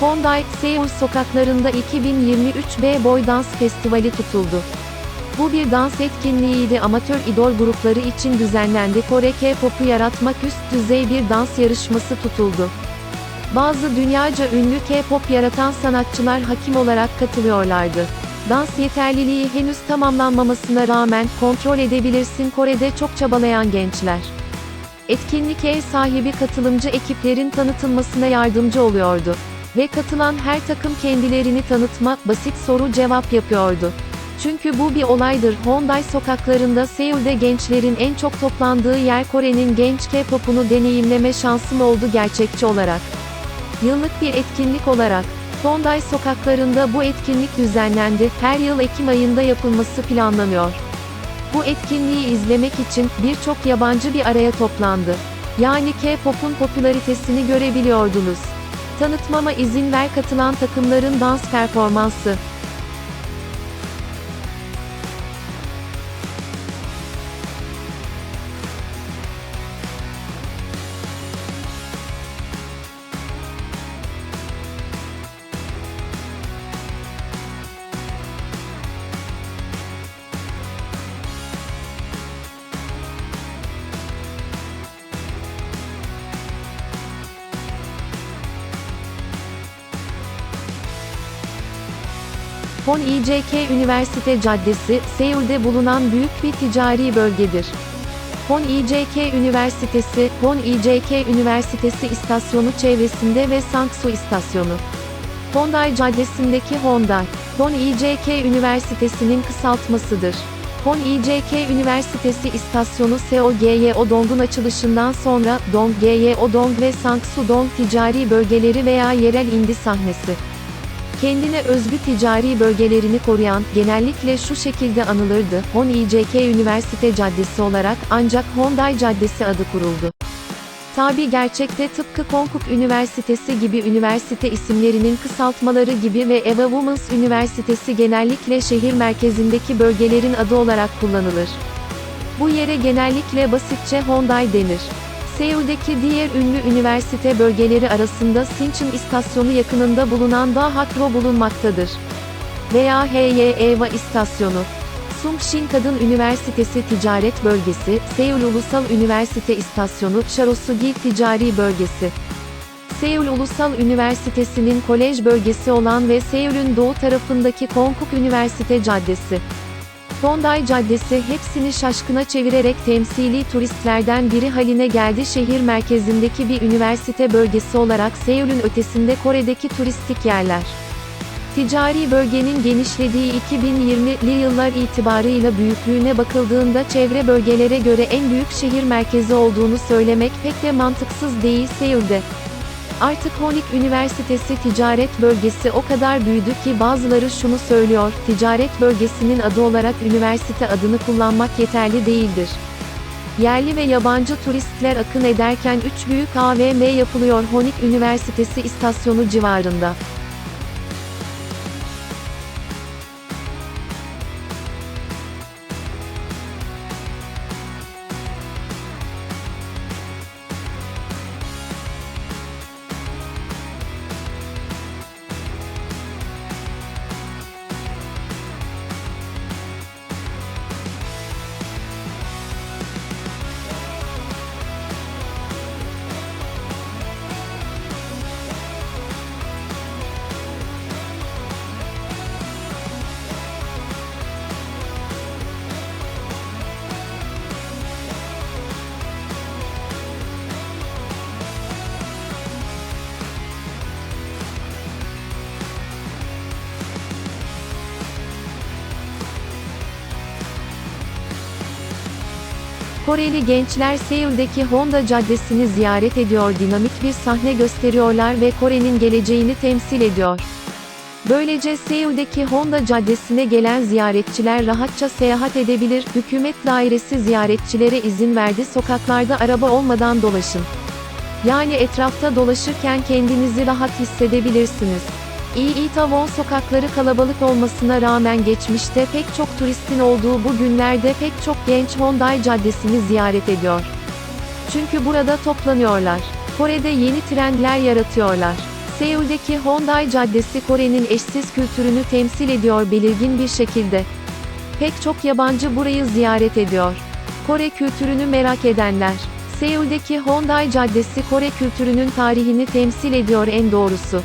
Hyundai, Seoul sokaklarında 2023 B-Boy Dans Festivali tutuldu. Bu bir dans etkinliğiydi amatör idol grupları için düzenlendi Kore K-pop'u yaratmak üst düzey bir dans yarışması tutuldu. Bazı dünyaca ünlü K-pop yaratan sanatçılar hakim olarak katılıyorlardı. Dans yeterliliği henüz tamamlanmamasına rağmen kontrol edebilirsin Kore'de çok çabalayan gençler. Etkinlik ev sahibi katılımcı ekiplerin tanıtılmasına yardımcı oluyordu. Ve katılan her takım kendilerini tanıtma, basit soru cevap yapıyordu. Çünkü bu bir olaydır. Hyundai sokaklarında Seul'de gençlerin en çok toplandığı yer Kore'nin genç K-pop'unu deneyimleme şansım oldu gerçekçi olarak. Yıllık bir etkinlik olarak, Hyundai sokaklarında bu etkinlik düzenlendi, her yıl Ekim ayında yapılması planlanıyor. Bu etkinliği izlemek için, birçok yabancı bir araya toplandı. Yani K-pop'un popülaritesini görebiliyordunuz. Tanıtmama izin ver katılan takımların dans performansı. Hon İCK Üniversite Caddesi, Seul'de bulunan büyük bir ticari bölgedir. Hon İCK Üniversitesi, Hon İCK Üniversitesi istasyonu çevresinde ve Sangsu istasyonu. Hyundai Caddesi'ndeki Hyundai, Hon İCK Üniversitesi'nin kısaltmasıdır. Hon İCK Üniversitesi istasyonu Seo-Gye Dong'un açılışından sonra, Dong-Gye Dong ve Sangsu Dong ticari bölgeleri veya yerel indi sahnesi kendine özgü ticari bölgelerini koruyan, genellikle şu şekilde anılırdı, Hon İCK Üniversite Caddesi olarak, ancak Hyundai Caddesi adı kuruldu. Tabi gerçekte tıpkı Konkuk Üniversitesi gibi üniversite isimlerinin kısaltmaları gibi ve Eva Womans Üniversitesi genellikle şehir merkezindeki bölgelerin adı olarak kullanılır. Bu yere genellikle basitçe Hyundai denir. Seul'deki diğer ünlü üniversite bölgeleri arasında Sinchon istasyonu yakınında bulunan Da Hakro bulunmaktadır. Veya Heye Eva istasyonu. Sungshin Kadın Üniversitesi Ticaret Bölgesi, Seul Ulusal Üniversite İstasyonu, Charosugi Ticari Bölgesi. Seul Ulusal Üniversitesi'nin kolej bölgesi olan ve Seul'ün doğu tarafındaki Konkuk Üniversite Caddesi. Hyundai Caddesi hepsini şaşkına çevirerek temsili turistlerden biri haline geldi. Şehir merkezindeki bir üniversite bölgesi olarak Seul'ün ötesinde Kore'deki turistik yerler. Ticari bölgenin genişlediği 2020'li yıllar itibarıyla büyüklüğüne bakıldığında çevre bölgelere göre en büyük şehir merkezi olduğunu söylemek pek de mantıksız değil Seul'de. Artık Honik Üniversitesi Ticaret Bölgesi o kadar büyüdü ki bazıları şunu söylüyor, ticaret bölgesinin adı olarak üniversite adını kullanmak yeterli değildir. Yerli ve yabancı turistler akın ederken 3 büyük AVM yapılıyor Honik Üniversitesi istasyonu civarında. Koreli gençler Seul'deki Honda Caddesi'ni ziyaret ediyor dinamik bir sahne gösteriyorlar ve Kore'nin geleceğini temsil ediyor. Böylece Seul'deki Honda Caddesi'ne gelen ziyaretçiler rahatça seyahat edebilir, hükümet dairesi ziyaretçilere izin verdi sokaklarda araba olmadan dolaşın. Yani etrafta dolaşırken kendinizi rahat hissedebilirsiniz. Iitawon sokakları kalabalık olmasına rağmen geçmişte pek çok turistin olduğu bu günlerde pek çok genç Hyundai Caddesi'ni ziyaret ediyor. Çünkü burada toplanıyorlar. Kore'de yeni trendler yaratıyorlar. Seul'deki Hyundai Caddesi Kore'nin eşsiz kültürünü temsil ediyor belirgin bir şekilde. Pek çok yabancı burayı ziyaret ediyor. Kore kültürünü merak edenler. Seul'deki Hyundai Caddesi Kore kültürünün tarihini temsil ediyor en doğrusu.